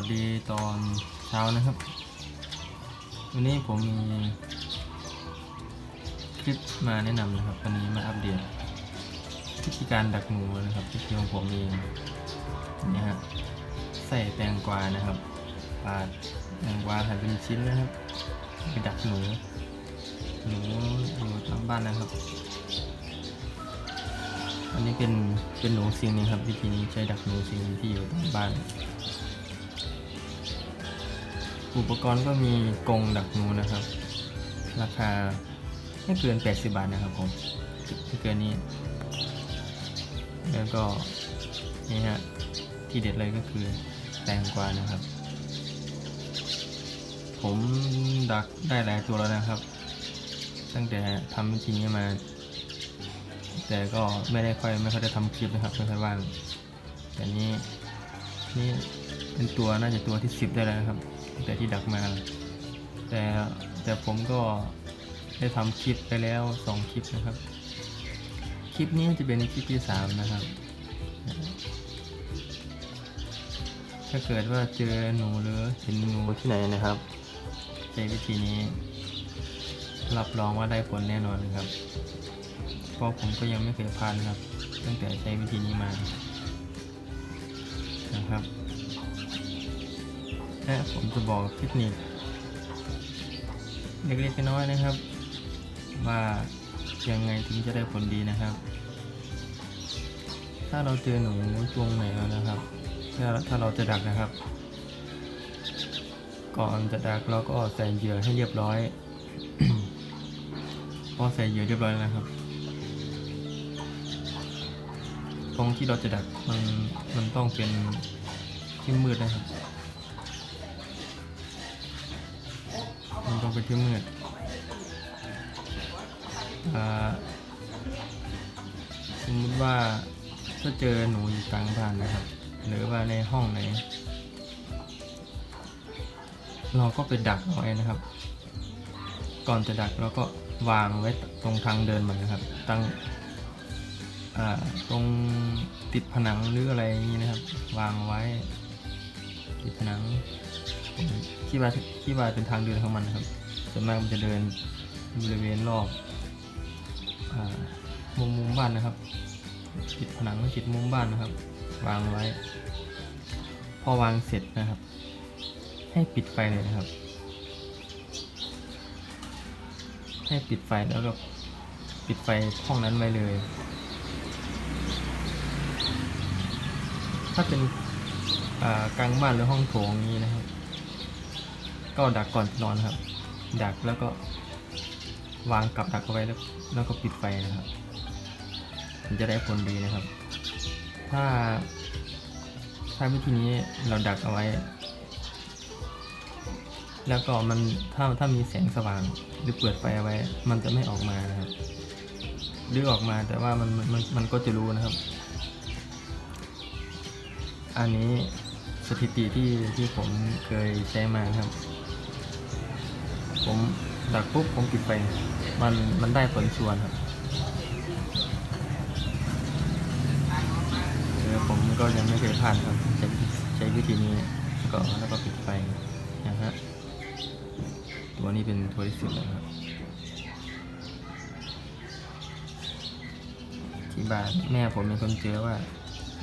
วัสดีตอนเช้านะครับ วันนี้ผมมีคลิปมาแนะนำนะครับ วันนี้มาอัปเดตวิธีการดักหนูนะครับที่ของผมเองนี่ฮะใส่แตงกวานะครับปาดแตงกวาหั่นเป็นชิ้นนะครับไปดักหนูหนูอยู่ตามบ้านนะครับอันนี้เป็นเป็นหนูซิงนะครับ วิธีนี้ใช้ดักหนูซิงที่อยู่ตามบ้าน อุปกรณ์ก็มีกรงดักหนูนะครับ ราคาไม่เกิน 80 บาทนะครับผมไม่เกินนี้ แล้วก็นี่ฮะที่เด็ดเลยก็คือแตงกวานะครับ ผมดักได้หลายตัวแล้วนะครับ ตั้งแต่ทำวิธีนี้มา แต่ก็ไม่ได้ค่อยไม่ค่อยได้ทำคลิปนะครับไม่ค่อยว่างแต่นี้นี่เป็นตัวน่าจะตัวที่สิบได้แล้วนะครับ ตั้งแต่ที่ดักมา แต่แต่ผมก็ได้ทำคลิปไปแล้วสองคลิปนะครับ คลิปนี้จะเป็นคลิปที่สามนะครับ ถ้าเกิดว่าเจอหนูหรือเห็นหนูที่ไหนนะครับใช้วิธีนี้ รับรองว่าได้ผลแน่นอนนะครับ เพราะผมก็ยังไม่เคยพลาดนะครับ ตั้งแต่ใช้วิธีนี้มานะครับ และผมจะบอกเทคนิคเล็กๆน้อยๆนะครับ ว่ายังไงถึงจะได้ผลดีนะครับ ถ้าเราเจอหนูจวงไหนแล้วนะครับถ้าถ้าเราจะดักนะครับ ก่อนจะดักเราก็ใส่เหยื่อให้เรียบร้อยพอใส่เหยื่อเรียบร้อยแล้วนะครับตรงที่เราจะดักมันมันต้องเป็นที่มืดนะครับ มันต้องเป็นที่มืดสมมติว่าถ้าเจอหนูอยู่กลางบ้านนะครับ หรือว่าในห้องไหน เราก็ไปดักเอาไว้นะครับ ก่อนจะดักเราก็วางไว้ตรงทางเดินมันนะครับ ตั้งตรงติดผนังหรืออะไรอย่างนี้นะครับ วางไว้ติดผนัง ผมคิดว่าคิดว่าเป็นทางเดินของมันนะครับ ส่วนมากมันจะเดินบริเวณรอบอมุมมุมบ้านนะครับติดผนังติดมุมบ้านนะครับ วางไว้ พอวางเสร็จนะครับ ให้ปิดไฟเลยนะครับ ให้ปิดไฟแล้วก็ปิดไฟห้องนั้นไว้เลย ถ้าเป็นกลางบ้านหรือห้องโถงนี้นะครับ ก็ดักก่อนนอนครับ ดักแล้วก็วางกับดักเอาไว้แล้วแล้วก็ปิดไฟนะครับมันจะได้ผลดีนะครับ ถ้า ถ้าวิธีนี้เราดักเอาไว้ แล้วก็มันถ้าถ้ามีแสงสว่างหรือเปิดไฟเอาไว้ มันจะไม่ออกมานะครับหรือออกมาแต่ว่ามันมันมันก็จะรู้นะครับ อันนี้สถิติที่ที่ผมเคยใช้มาครับ ผมดักปุ๊บผมปิดไฟมันมันได้ผลชวนครับเออผมก็ยังไม่เคยพลาดครับใช้ใช้วิธีนี้ก็แล้วก็ปิดไฟนะฮะตัวนี้เป็นตัวที่สิบแล้วครับที่บ้านแม่ผมเป็นคนเจอว่า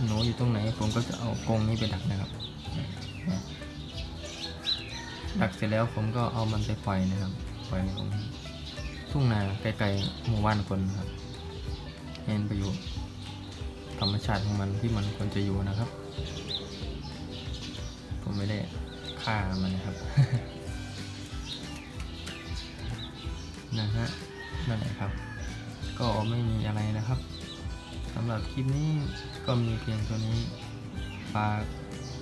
หนูอยู่ตรงไหนผมก็จะเอากรงนี้ไปดักนะครับ ดักเสร็จแล้วผมก็เอามันไปปล่อยนะครับ ปล่อยลงทุ่งนาไกลๆหมู่บ้านคนครับเห็นไปอยู่ธรรมชาติของมันที่มันควรจะอยู่นะครับ ผมไม่ได้ฆ่ามันนะครับนะฮะนั่นแหละครับ ก็ไม่มีอะไรนะครับสำหรับคลิปนี้ก็มีเพียงตัวนี้ฝาก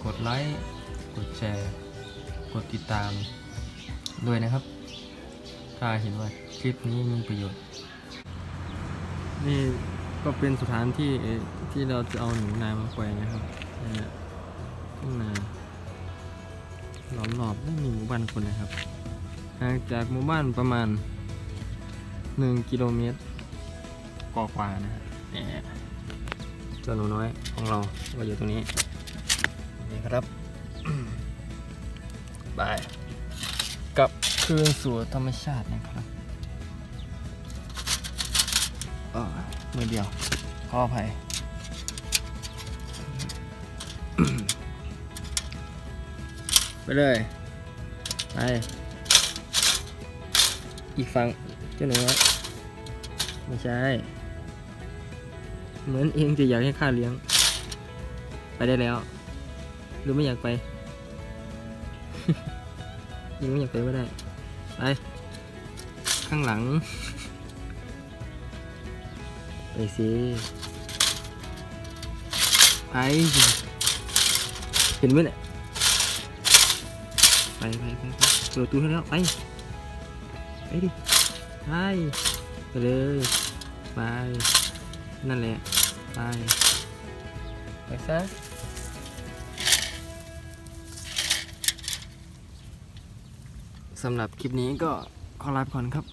กดไลค์ กดแชร์ กดติดตามด้วยนะครับ ถ้าเห็นว่าคลิปนี้มีประโยชน์ นี่ก็เป็นสถานที่ที่เราจะเอาหนูนามาปล่อยนะครับนี่ฮะทุ่งนาล้อมรอบไม่มีหมู่บ้านคนนะครับห่างจากหมู่บ้านประมาณ 1 กิโลเมตรกว่าๆนะฮะเนี่เจ้าหนูน้อยของเราก็อยู่ตรงนี้นี่ครับ ไปกลับคืนสู่ธรรมชาตินะครับเออมือเดียว ขออภัยไปเลย ไป อีกฝั่งเจ้าหนูน้อยไม่ใช่ เหมือนเองจะอยากให้ข้าเลี้ยง ไปได้แล้ว หรือไม่อยากไป ยังไม่อยากไปไม่ได้ ไป ข้างหลัง ไปสิไปเห็นไหมเนี่ยไปไปไปไปเปิดประตูให้แล้วไปไปดิไปไปเลยไปนั่นแหละไปไปซะ สำหรับคลิปนี้ก็ขอลาไปก่อนครับ